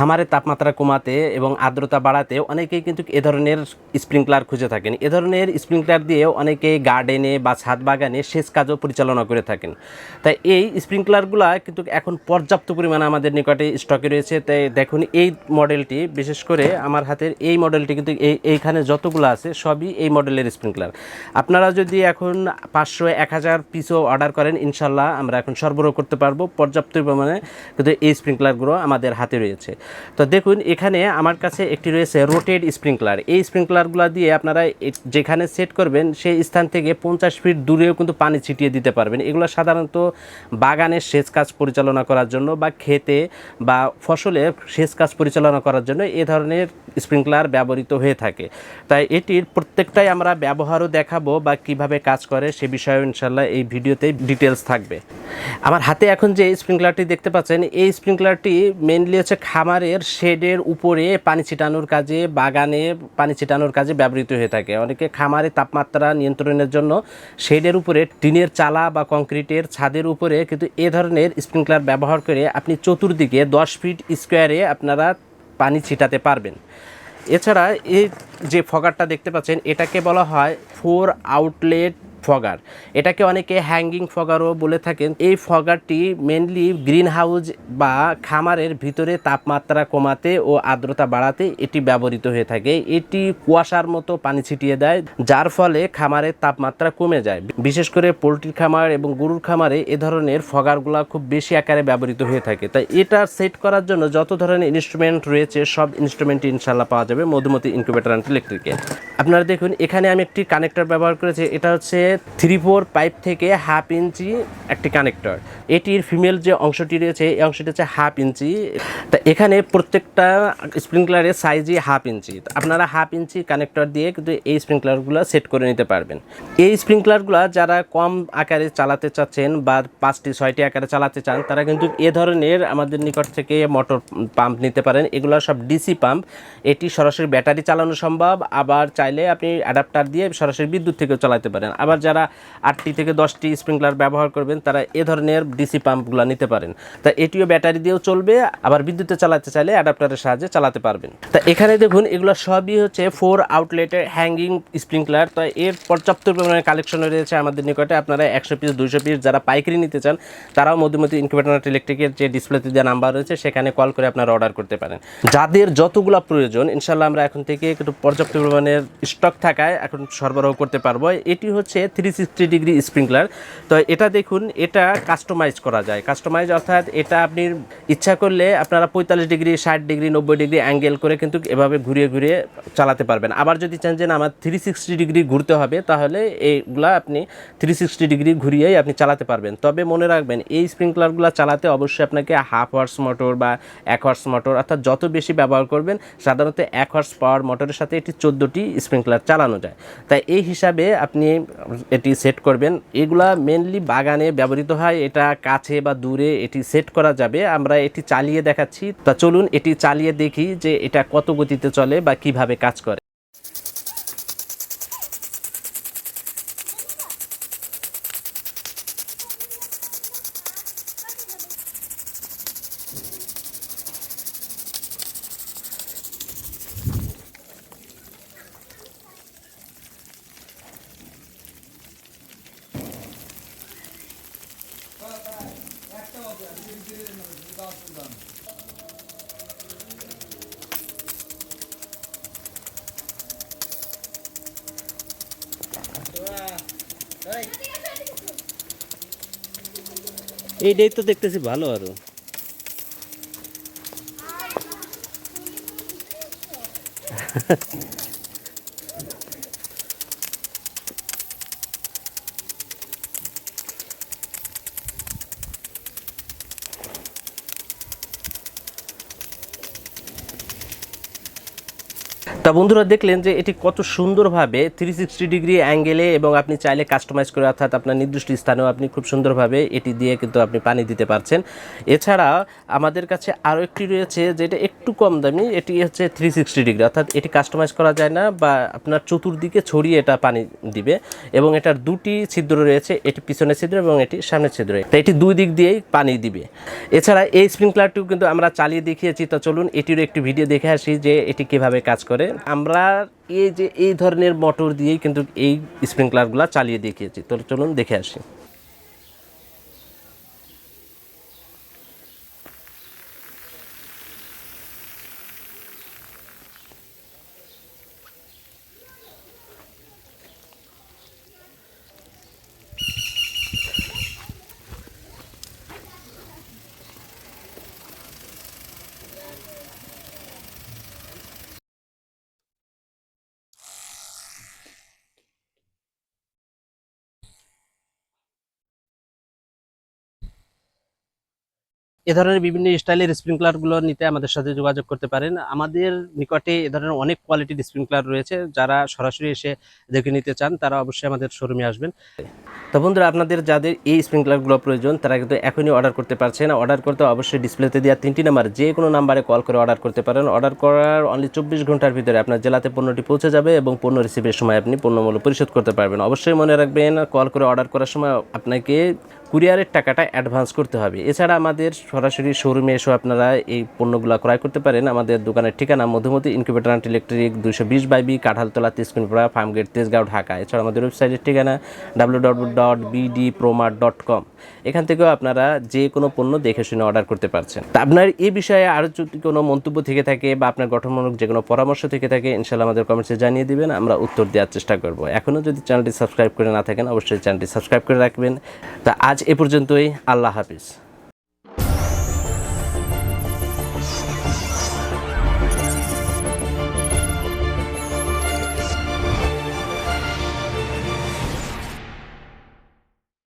খামারের তাপমাত্রা কমাতে এবং আর্দ্রতা বাড়াতে অনেকেই কিন্তু এ ধরনের স্প্রিংকলার খুঁজে থাকেন। এ ধরনের স্প্রিংকলার দিয়ে অনেকে গার্ডেনে বা ছাদ বাগানে সেচ কাজও পরিচালনা করে থাকেন। তাই এই স্প্রিংকলারগুলো কিন্তু এখন পর্যাপ্ত পরিমাণে আমাদের নিকটে স্টকে রয়েছে। তাই দেখুন, এই মডেলটি, বিশেষ করে আমার হাতের এই মডেলটি কিন্তু এই, এইখানে যতগুলো আছে সবই এই মডেলের স্প্রিংকলার। আপনারা যদি এখন পাঁচশো, এক হাজার পিসও অর্ডার করেন, ইনশাল্লাহ আমরা এখন সরবরাহ করতে পারব। পর্যাপ্ত পরিমাণে কিন্তু এই স্প্রিংকলারগুলো আমাদের হাতে রয়েছে। তো দেখুন, এখানে আমার কাছে একটি রয়েছে রোটেড স্প্রিংকলার এই স্প্রিংকলারগুলো দিয়ে আপনারা যেখানে সেট করবেন, সেই স্থান থেকে পঞ্চাশ ফিট দূরেও কিন্তু পানি ছিটিয়ে দিতে পারবেন। এগুলো সাধারণত বাগানের সেচ কাজ পরিচালনা করার জন্য বা খেতে বা ফসলে সেচ কাজ পরিচালনা করার জন্য এ ধরনের স্প্রিংকলার ব্যবহৃত হয়ে থাকে। তাই এটির প্রত্যেকটাই আমরা ব্যবহারও দেখাবো বা কীভাবে কাজ করে সে বিষয়ে ইনশাল্লাহ এই ভিডিওতে ডিটেলস থাকবে। আমার হাতে এখন যে স্প্রিংকলারটি দেখতে পাচ্ছেন, এই স্প্রিংকলারটি মেনলি হচ্ছে খামারের শেডের উপরে পানি ছিটানোর কাজে, বাগানে পানি ছিটানোর কাজে ব্যবহৃত হয়ে থাকে। অনেকে খামারে তাপমাত্রা নিয়ন্ত্রণের জন্য শেডের উপরে টিনের চালা বা কংক্রিটের ছাদের উপরে কিন্তু এ ধরনের স্প্রিংকলার ব্যবহার করে আপনি চতুর্দিকে দশ ফিট স্কোয়ারে আপনারা পানি ছিটাতে পারবেন। এছাড়া এই যে ফগারটা দেখতে পাচ্ছেন, এটাকে বলা হয় ফোর আউটলেট ফগার। এটাকে অনেকে হ্যাঙ্গিং ফগারও বলে থাকেন। এই ফগারটি মেনলি গ্রিন হাউস বা খামারের ভিতরে তাপমাত্রা কমাতে ও আর্দ্রতা বাড়াতে এটি ব্যবহৃত হয়ে থাকে। এটি কুয়াশার মতো পানি ছিটিয়ে দেয়, যার ফলে খামারের তাপমাত্রা কমে যায়। বিশেষ করে পোলট্রি খামার এবং গরুর খামারে এ ধরনের ফগারগুলা খুব বেশি আকারে ব্যবহৃত হয়ে থাকে। তাই এটা সেট করার জন্য যত ধরনের ইনস্ট্রুমেন্ট রয়েছে, সব ইনস্ট্রুমেন্ট ইনশাল্লাহ পাওয়া যাবে। মধুমতি ইনকিউবেটার অ্যান্ড ইলেকট্রিকে আপনারা দেখুন, এখানে আমি একটি কানেক্টর ব্যবহার করেছি। এটা হচ্ছে থ্রি ফোর পাইপ থেকে হাফ ইঞ্চি একটি কানেক্টর। এটির ফিমেল যে অংশটি রয়েছে, এই অংশটি হচ্ছে হাফ ইঞ্চি। তা এখানে প্রত্যেকটা স্প্রিংকলারের সাইজই হাফ ইঞ্চি। আপনারা হাফ ইঞ্চি কানেক্টর দিয়ে কিন্তু এই স্প্রিংকলারগুলো সেট করে নিতে পারবেন। এই স্প্রিংকলারগুলো যারা কম আকারে চালাতে চাচ্ছেন বা পাঁচটি, ছয়টি আকারে চালাতে চান, তারা কিন্তু এ ধরনের আমাদের নিকট থেকে মোটর পাম্প নিতে পারেন। এগুলো সব ডিসি পাম্প। এটি সরাসরি ব্যাটারি চালানো সম্ভব। আবার চাইলে আপনি অ্যাডাপ্টার দিয়ে সরাসরি বিদ্যুৎ থেকেও চালাতে পারেন। আবার যারা আটটি থেকে দশটি স্প্রিংকলার ব্যবহার করবেন, তারা এ ধরনের ডিসি পাম্পগুলো নিতে পারেন। তা এটিও ব্যাটারি দিয়েও চলবে, আবার বিদ্যুতে চালাতে চাইলে অ্যাডাপ্টারের সাহায্যে চালাতে পারবেন। তা এখানে দেখুন, এগুলো সবই হচ্ছে ফোর আউটলেটের হ্যাঙ্গিং স্প্রিংকলার তো এর পর্যাপ্ত পরিমাণে কালেকশন রয়েছে আমাদের নিকটে। আপনারা একশো পিস দুইশো পিস যারা পাইকারি নিতে চান, তারাও মধ্যমতি ইনকিউবেটার ইলেকট্রিকের যে ডিসপ্লেতে দেওয়া নাম্বার রয়েছে, সেখানে কল করে আপনারা অর্ডার করতে পারেন। যাদের যতগুলো প্রয়োজন ইনশাল্লাহ আমরা এখন থেকে একটু পর্যাপ্ত পরিমাণের স্টক থাকায় এখন সরবরাহ করতে পারব। এটি হচ্ছে থ্রি সিক্সটি ডিগ্রি স্প্রিংকলার তো এটা দেখুন, এটা কাস্টমাইজ করা যায়। কাস্টমাইজ অর্থাৎ এটা আপনি ইচ্ছা করলে আপনারা পঁয়তাল্লিশ ডিগ্রি ষাট ডিগ্রি নব্বই ডিগ্রি অ্যাঙ্গেল করে কিন্তু এভাবে ঘুরিয়ে ঘুরিয়ে চালাতে পারবেন। আবার যদি চান যে আমার থ্রি সিক্সটি ডিগ্রি ঘুরতে হবে, তাহলে এইগুলা আপনি থ্রি সিক্সটি ডিগ্রি ঘুরিয়েই আপনি চালাতে পারবেন। তবে মনে রাখবেন, এই স্প্রিংকলারগুলো চালাতে অবশ্যই আপনাকে হাফ হর্স মোটর বা এক হর্স মোটর অর্থাৎ যত বেশি ব্যবহার করবেন, সাধারণত এক হর্স পাওয়ার মোটরের সাথে এটি চোদ্দোটি স্প্রিংকলার চালানো যায়। তাই এই হিসাবে আপনি এটি সেট করবেন। এগুলা মেনলি বাগানে ব্যবহৃত হয়, এটা কাছে বা দূরে এটি সেট করা যাবে। আমরা এটি চালিয়ে দেখাচ্ছি। তা চলুন এটি চালিয়ে দেখি যে এটা কত গতিতে চলে বা কীভাবে কাজ করে। এইটাই তো দেখতেছি ভালো আরও। তা তা বন্ধুরা দেখলেন যে এটি কত সুন্দরভাবে থ্রি সিক্সটি ডিগ্রি অ্যাঙ্গেলে এবং আপনি চাইলে কাস্টমাইজ করে, অর্থাৎ আপনার নির্দিষ্ট স্থানেও আপনি খুব সুন্দরভাবে এটি দিয়ে কিন্তু আপনি পানি দিতে পারছেন। এছাড়া আমাদের কাছে আরও একটি রয়েছে যেটা একটু কম দামি, এটি হচ্ছে থ্রি সিক্সটি ডিগ্রি অর্থাৎ এটি কাস্টমাইজ করা যায় না বা আপনার চতুর্দিকে ছড়িয়ে এটা পানি দিবে এবং এটার দুটি ছিদ্র রয়েছে, এটি পিছনের ছিদ্র এবং এটি সামনের ছিদ্র। তাই এটি দুই দিক দিয়েই পানি দিবে। এছাড়া এই স্প্রিংকলারটিও কিন্তু আমরা চালিয়ে দেখিয়েছি, তো চলুন এটিরও একটি ভিডিও দেখে আসি যে এটি কীভাবে কাজ করে। আমরা এই যে এই ধরনের মোটর দিয়েই কিন্তু এই স্প্রিংকলারগুলো চালিয়ে দেখিয়েছি। তো চলুন দেখে আসি। এ ধরনের বিভিন্ন স্টাইলের স্প্রিংকলারগুলো নিতে আমাদের সাথে যোগাযোগ করতে পারেন। আমাদের নিকটে এ ধরনের অনেক কোয়ালিটির স্প্রিংকলার রয়েছে। যারা সরাসরি এসে দেখে নিতে চান, তারা অবশ্যই আমাদের শোরুমে আসবেন। তো বন্ধুরা, আপনাদের যাদের এই স্প্রিংকলারগুলো প্রয়োজন, তারা কিন্তু এখনই অর্ডার করতে পারছেন অর্ডার করতে অবশ্যই ডিসপ্লেতে দেওয়া তিনটি নাম্বার, যে কোনো নাম্বারে কল করে অর্ডার করতে পারেন। অর্ডার করার অনলি চব্বিশ ঘণ্টার ভিতরে আপনার জেলাতে পণ্যটি পৌঁছে যাবে এবং পণ্য রিসিভের সময় আপনি পণ্যমূল্য পরিশোধ করতে পারবেন। অবশ্যই মনে রাখবেন, কল করে অর্ডার করার সময় আপনাকে কুরিয়ারের টাকাটা অ্যাডভান্স করতে হবে। এছাড়া আমাদের সরাসরি শোরুমে এসেও আপনারা এই পণ্যগুলো ক্রয় করতে পারেন। আমাদের দোকানের ঠিকানা মধুমতি ইনকিউবেটার অ্যান্ড ইলেকট্রিক দুশো বিশ বাইবি কাঁঠালতলা তেজকুনপুরা ফার্মগেট তেজগাঁও, ঢাকা। এছাড়া আমাদের ওয়েবসাইটের ঠিকানা W W dot BD Promar dot com এখান থেকেও আপনারা যে কোনো পণ্য দেখে শুনে অর্ডার করতে পারছেন। তা আপনার এই বিষয়ে আরও যদি কোনো মন্তব্য থেকে থাকে বা আপনার গঠনমূলক যে কোনো পরামর্শ থেকে থাকে ইনশাল্লাহ আমাদের কমেন্টসে জানিয়ে দিবেন, আমরা উত্তর দেওয়ার চেষ্টা করব। এখনও যদি চ্যানেলটি সাবস্ক্রাইব করে না থাকেন, অবশ্যই চ্যানেলটি সাবস্ক্রাইব করে রাখবেন। তা আজ এ পর্যন্তই, আল্লাহ হাফিজ।